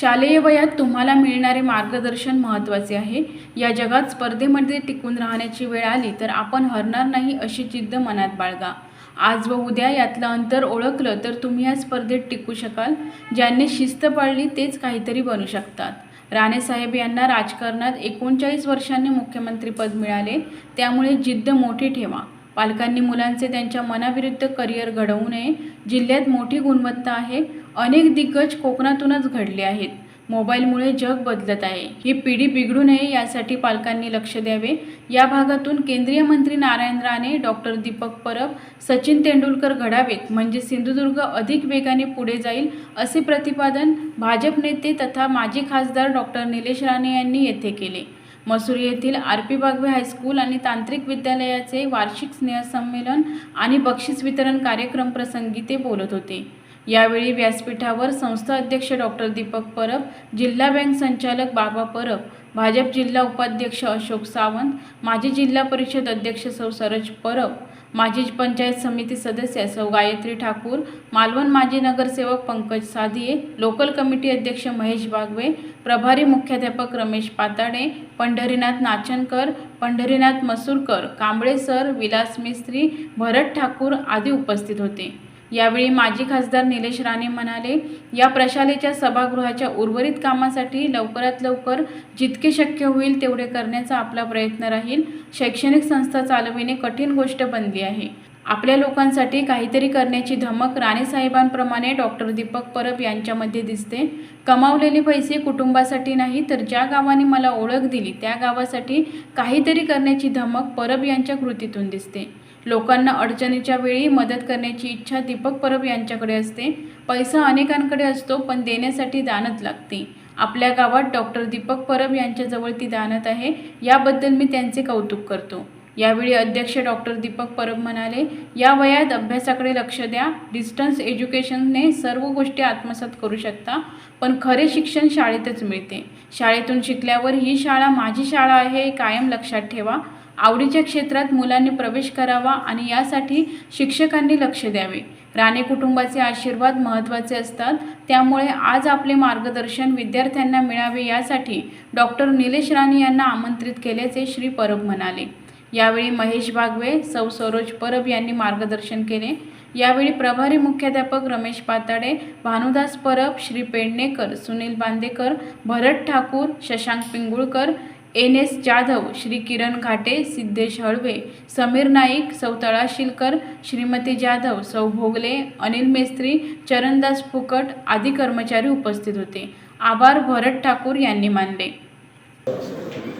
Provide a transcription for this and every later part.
शालेय वयात तुम्हाला मिळणारे मार्गदर्शन महत्त्वाचे आहे. या जगात स्पर्धेमध्ये टिकून राहण्याची वेळ आली तर आपण हरणार नाही अशी जिद्द मनात बाळगा. आज व उद्या यातलं अंतर ओळखलं तर तुम्ही या स्पर्धेत टिकू शकाल. ज्यांनी शिस्त पाळली तेच काहीतरी बनू शकतात. राणेसाहेब यांना राजकारणात एकोणचाळीस वर्षांनी मुख्यमंत्रीपद मिळाले. त्यामुळे जिद्द मोठी ठेवा. पालकांनी मुलांचे त्यांच्या मनाविरुद्ध करिअर घडवू नये. जिल्ह्यात मोठी गुणवत्ता आहे. अनेक दिग्गज कोकणातूनच घडले आहेत. मोबाईलमुळे जग बदलत आहे. ही पिढी बिघडू नये यासाठी पालकांनी लक्ष द्यावे. या भागातून केंद्रीय मंत्री नारायण राणे डॉक्टर दीपक परब सचिन तेंडुलकर घडावेत. म्हणजे सिंधुदुर्ग अधिक वेगाने पुढे जाईल असे प्रतिपादन भाजप नेते तथा माजी खासदार डॉक्टर निलेश राणे यांनी येथे केले. मसुरी येथील आर पी बागवे हायस्कूल आणि तांत्रिक विद्यालयाचे वार्षिक स्नेहसंमेलन आणि बक्षीस वितरण कार्यक्रम प्रसंगी ते बोलत होते. यावेळी व्यासपीठावर संस्था अध्यक्ष डॉक्टर दीपक परब जिल्हा बँक संचालक बाबा परब भाजप जिल्हा उपाध्यक्ष अशोक सावंत माजी जिल्हा परिषद अध्यक्ष सौ सरज परब माजी पंचायत समिती सदस्य सौ गायत्री ठाकूर मालवण माजी नगरसेवक पंकज साधिये लोकल कमिटी अध्यक्ष महेश बागवे प्रभारी मुख्याध्यापक रमेश पाताडे पंढरीनाथ नाचनकर पंढरीनाथ मसूरकर कांबळे सर विलास मिस्त्री भरत ठाकूर आदी उपस्थित होते. यावेळी माजी खासदार निलेश राणे म्हणाले या प्रशालेच्या सभागृहाच्या उर्वरित कामासाठी लवकरात लवकर जितके शक्य होईल तेवढे करण्याचा आपला प्रयत्न राहील. शैक्षणिक संस्था चालविणे कठीण गोष्ट बनली आहे. आपल्या लोकांसाठी काहीतरी करण्याची धमक राणेसाहेबांप्रमाणे डॉक्टर दीपक परब यांच्यामध्ये दिसते. कमावलेले पैसे कुटुंबासाठी नाही तर ज्या गावाने मला ओळख दिली त्या गावासाठी काहीतरी करण्याची धमक परब यांच्या कृतीतून दिसते. लोकांना अडचणीच्या वेळी मदत करण्याची इच्छा दीपक परब यांच्याकडे असते. पैसा अनेकांकडे असतो पण देण्यासाठी दानत लागते. आपल्या गावात डॉक्टर दीपक परब यांच्याजवळ ती दानत आहे याबद्दल मी त्यांचे कौतुक करतो. यावेळी अध्यक्ष डॉक्टर दीपक परब म्हणाले या वयात अभ्यासाकडे लक्ष द्या. डिस्टन्स एज्युकेशनने सर्व गोष्टी आत्मसात करू शकता पण खरे शिक्षण शाळेतच मिळते. शाळेतून शिकल्यावर ही शाळा माझी शाळा आहे हे कायम लक्षात ठेवा. आवडीच्या क्षेत्रात मुलांनी प्रवेश करावा आणि यासाठी शिक्षकांनी लक्ष द्यावे. राणे कुटुंबाचे आशीर्वाद महत्त्वाचे असतात. त्यामुळे आज आपले मार्गदर्शन विद्यार्थ्यांना मिळावे यासाठी डॉक्टर निलेश राणे यांना आमंत्रित केल्याचे श्री परब म्हणाले. यावेळी महेश बागवे सौ सरोज परब यांनी मार्गदर्शन केले. यावेळी प्रभारी मुख्याध्यापक रमेश पाताडे भानुदास परब श्री पेडणेकर सुनील बांदेकर भरत ठाकूर शशांक पिंगुळकर एन एस जाधव श्री किरण घाटे सिद्धेश हळवे समीर नाईक सौताळा शिलकर श्रीमती जाधव सौ भोगले अनिल मेस्त्री चरणदास फुकट आदी कर्मचारी उपस्थित होते. आभार भरत ठाकूर यांनी मानले.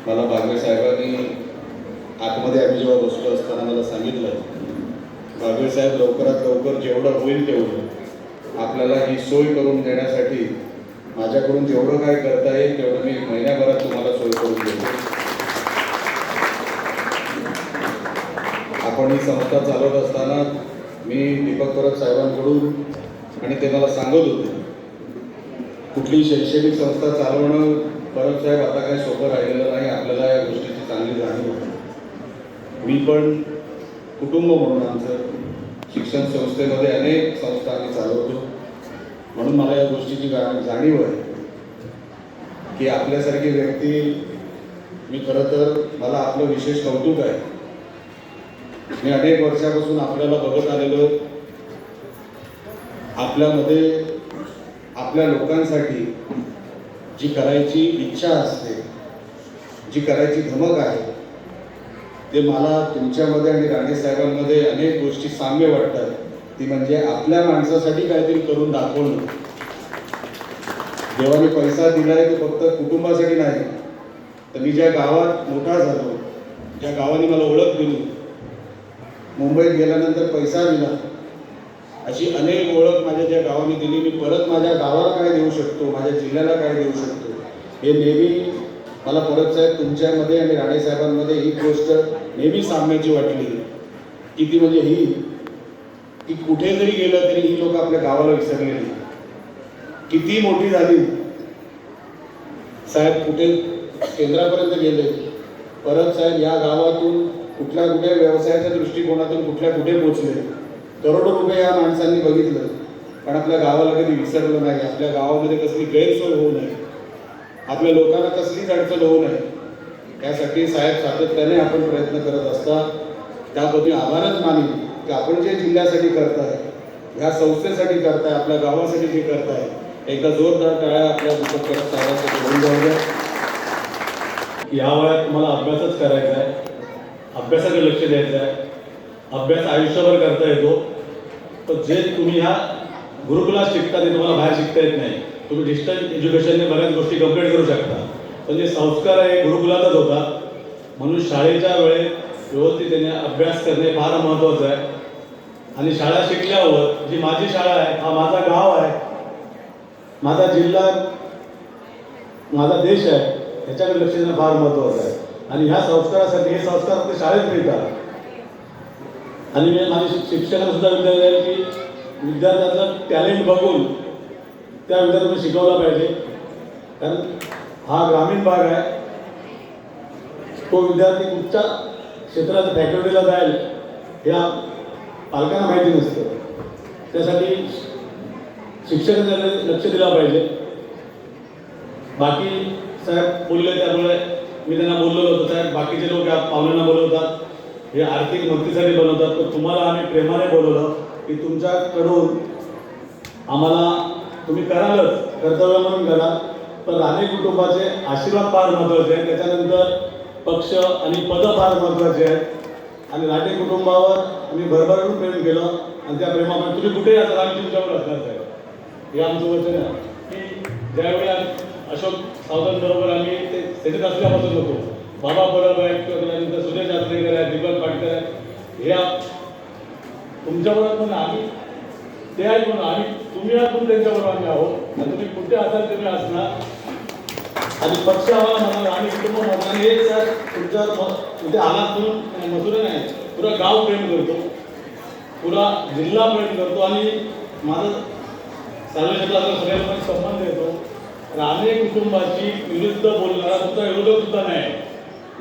मला बागवे साहेबांनी आतमध्ये आम्ही जेव्हा बसलो असताना मला सांगितलं बागवे साहेब लवकरात लवकर जेवढं होईल तेवढं. आपल्याला ही सोय करून देण्यासाठी माझ्याकडून जेवढं काय करता येईल तेवढं मी महिन्याभरात तुम्हाला सोय करून देतो संस्था चालवत असताना मी दीपक परब साहेबांकडून आणि ते मला सांगत होते कुठली शैक्षणिक संस्था चालवणं परब साहेब आता काही सोपं राहिलेलं नाही आपल्याला या गोष्टीची चांगली जाणीव मी पण कुटुंब म्हणून आमचं शिक्षण संस्थेमध्ये अनेक संस्था आम्ही चालवतो. म्हणून मला या गोष्टीची जाणीव आहे की आपल्यासारखी व्यक्ती मी खरं तर मला आपलं विशेष कौतुक आहे. मी अनेक वर्षापासून आपल्याला बघत आलेलो आपल्यामध्ये आपल्या लोकांसाठी जी करायची इच्छा असते जी करायची धमक आहे ते मला तुमच्यामध्ये आणि राणे साहेबांमध्ये अनेक गोष्टी साम्य वाटतात. ती म्हणजे आपल्या माणसासाठी काहीतरी करून दाखवणं. देवाने पैसा दिलाय तो फक्त कुटुंबासाठी नाही. तर मी ज्या गावात मोठा झालो ज्या गावाने मला ओळख दिली. मुंबईत गेल्यानंतर पैसा दिला. अशी अनेक ओळख माझ्या ज्या गावाने दिली मी परत माझ्या गावाला काय देऊ शकतो माझ्या जिल्ह्याला काय देऊ शकतो? हे नेहमी मला परत साहेब तुमच्यामध्ये आणि राणे साहेबांमध्ये ही गोष्ट नेहमी साम्याची वाटली. की ती म्हणजे ही की कुठे जरी गेलं तरी ही लोक आपल्या गावाला विसरलेली. किती मोठी झाली. साहेब कुठे केंद्रापर्यंत गेले. परत साहेब या गावातून कुठल्या कुठल्या व्यवसायाच्या दृष्टिकोनातून कुठल्या कुठे पोचले? करोडो रुपये या माणसांनी बघितलं. पण आपल्या गावाला कधी विसरलं नाही. आपल्या गावामध्ये कसली गैरसोय होऊ नये. आपल्या लोकांना कसलीच अडचण होऊ नये. त्यासाठी साहेब सातत्याने आपण प्रयत्न करत असता त्याबद्दल आभारच मानेन की आपण जे जिल्ह्यासाठी करताय ह्या संस्थेसाठी करताय आपल्या गावासाठी जे करताय एकदा जोरदार टाळ्या आपल्या दीपक करत साहेबांसाठी होऊन जाऊया. या वयात तुम्हाला अभ्यासच करायचा आहे. अभ्यासाकडे लक्ष द्यायचं आहे. अभ्यास आयुष्यभर करता येतो. पण जे तुम्ही ह्या गुरुकुलात शिकता ते तुम्हाला बाहेर शिकता येत नाही. तुम्ही डिस्टन्स एज्युकेशनने बऱ्याच गोष्टी कंप्लीट करू शकता. पण जे संस्कार आहे गुरुकुलातच होता म्हणून शाळेच्या वेळेत व्यवस्थितपणे अभ्यास करणे फार महत्त्वाचं आहे. आणि शाळा शिकल्यावर जी माझी शाळा आहे हा माझा गाव आहे माझा जिल्हा माझा देश आहे ह्याच्याकडे लक्ष देणं फार महत्त्वाचं आहे. आणि ह्या संस्कारासाठी हे संस्कार आपल्या शाळेत मिळतात. आणि मी माझ्या शिक्षकांना सुद्धा विचारलं आहे की विद्यार्थ्याचं टॅलेंट बघून त्या विद्यार्थ्यांना शिकवला पाहिजे. कारण हा ग्रामीण भाग आहे. तो विद्यार्थी कुठच्या क्षेत्रात फॅकल्टीला जाईल हे पालकांना माहिती नसतं. त्यासाठी शिक्षकांना लक्ष दिलं पाहिजे. बाकी साहेब बोलले त्यामुळे मी त्यांना बोललो होतो साहेब बाकीचे लोक या पाहुण्यांना बोलवतात. हे आर्थिक मदतीसाठी बनवतात. पण तुम्हाला आम्ही प्रेमाने बोलवलं की तुमच्याकडून आम्हाला तुम्ही करालच कर्तव्य म्हणून करा. पण राणे कुटुंबाचे आशीर्वाद फार महत्त्वाचे आहेत. त्याच्यानंतर पक्ष आणि पदं फार महत्त्वाचे आहेत. आणि राणे कुटुंबावर आम्ही भरभरून प्रेम केलं. आणि त्या प्रेमामध्ये तुम्ही कुठेही असाल आम्ही तुमच्यावर असणार साहेब. हे आमचं वचन आहे. की ज्यावेळी अशोक सावंत बरोबर आम्ही ते त्याच्यात असल्यापासून होतो बाबा बरोबर आहेत किंवा त्यानंतर सुजय जात्रेकर आहेत दीपक पाटकर आहेत. हे तुमच्याबरोबर पण आम्ही ते आहेत म्हणून आम्ही तुम्ही आपण त्यांच्याबरोबर आम्ही आहोत. आणि तुम्ही कुठे असाल तुम्ही असणार. आणि पक्ष आम्हाला म्हणाला आम्ही कुटुंब म्हणणार हे सर तुमच्या इथे आलात म्हणून मजूर नाही. पुरा गाव प्रेम करतो. पुरा जिल्हा प्रेम करतो. आणि माझं सार्वजनिक सगळ्यांमध्ये संबंध येतो. राणे कुटुंबाची विरुद्ध बोलणारा सुद्धा विरोधक सुद्धा नाही.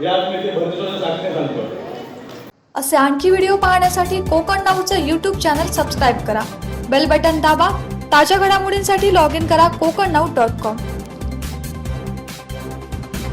यात मी ते भरतीला साक्षीने सांगतो. असे आणखी व्हिडिओ पाहण्यासाठी कोकण नाऊचं यूट्यूब चॅनल सबस्क्राईब करा. बेल बटन दाबा ताज्या घडामोडींसाठी लॉग इन करा कोकण नाऊ डॉट कॉम